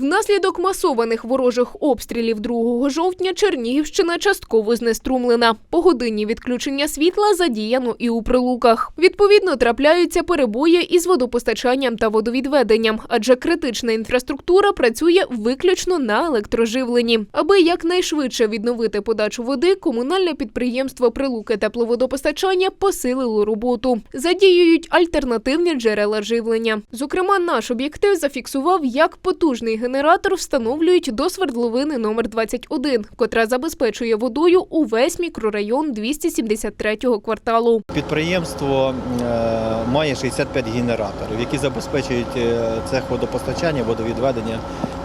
Внаслідок масованих ворожих обстрілів 2 жовтня Чернігівщина частково знеструмлена. Погодинні відключення світла задіяно і у прилуках. Відповідно, трапляються перебої із водопостачанням та водовідведенням, адже критична інфраструктура працює виключно на електроживленні. Аби якнайшвидше відновити подачу води, комунальне підприємство Прилуки тепловодопостачання посилило роботу. Задіюють альтернативні джерела живлення. Зокрема, наш об'єктив зафіксував, як потужний генератор встановлюють до свердловини номер 21, котра забезпечує водою увесь мікрорайон 273-го кварталу. Підприємство е, має 65 генераторів, які забезпечують е, цех водопостачання, водовідведення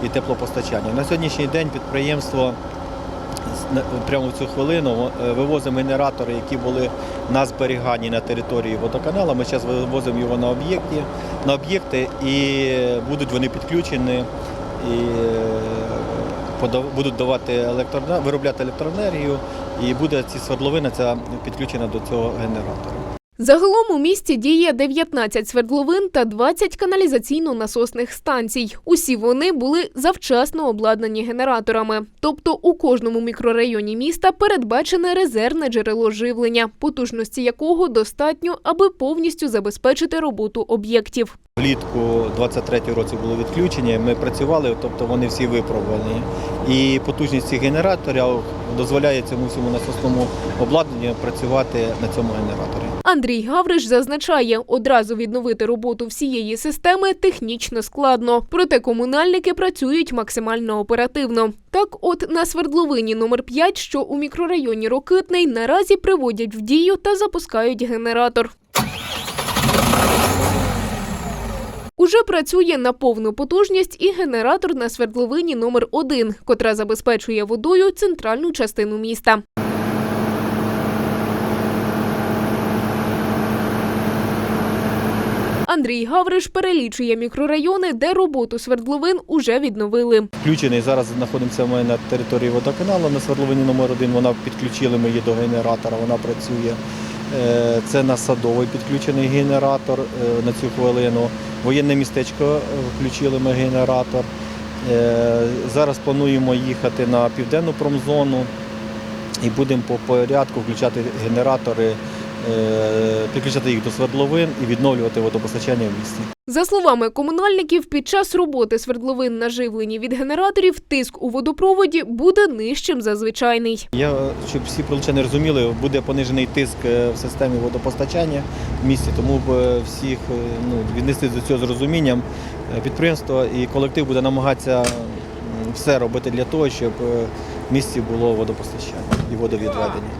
і теплопостачання. На сьогоднішній день підприємство прямо в цю хвилину е, вивозимо генератори, які були на зберіганні на території водоканалу. Ми зараз вивозимо його на об'єкти, на об'єкти і будуть вони підключені і е, будуть давати електроенер- виробляти електроенергію, і буде ці свердловина ця підключена до цього генератора. Загалом у місті діє 19 свердловин та 20 каналізаційно-насосних станцій. Усі вони були завчасно обладнані генераторами. Тобто у кожному мікрорайоні міста передбачене резервне джерело живлення, потужності якого достатньо, аби повністю забезпечити роботу об'єктів. Влітку 23 році було відключення. Ми працювали, тобто вони всі випробувані. І потужність цих генераторів дозволяє цьому всьому насосному обладнанню працювати на цьому генераторі. Андрій Гавриш зазначає, одразу відновити роботу всієї системи технічно складно. Проте комунальники працюють максимально оперативно. Так, от на свердловині номер 5, що у мікрорайоні Рокитний, наразі приводять в дію та запускають генератор. Уже працює на повну потужність і генератор на свердловині номер 1 котра забезпечує водою центральну частину міста. Андрій Гавриш перелічує мікрорайони, де роботу свердловин уже відновили. Включений зараз знаходимося ми на території водоканалу на свердловині номер 1 Вона підключили ми її до генератора, вона працює. Е, Це на садовий підключений генератор е, на цю хвилину. Воєнне містечко е, включили ми генератор. Е, Зараз плануємо їхати на південну промзону і будемо по порядку включати генератори, підключати їх до свердловин і відновлювати водопостачання в місті. За словами комунальників, під час роботи свердловин на живленні від генераторів тиск у водопроводі буде нижчим за звичайний. Я, щоб всі прилучани розуміли, буде понижений тиск е, в системі водопостачання в місті, тому б е, всіх е, ну, віднести до цього з розумінням. Е, Підприємство і колектив буде намагатися все робити для того, щоб е, в місті було водопостачання і водовідведення.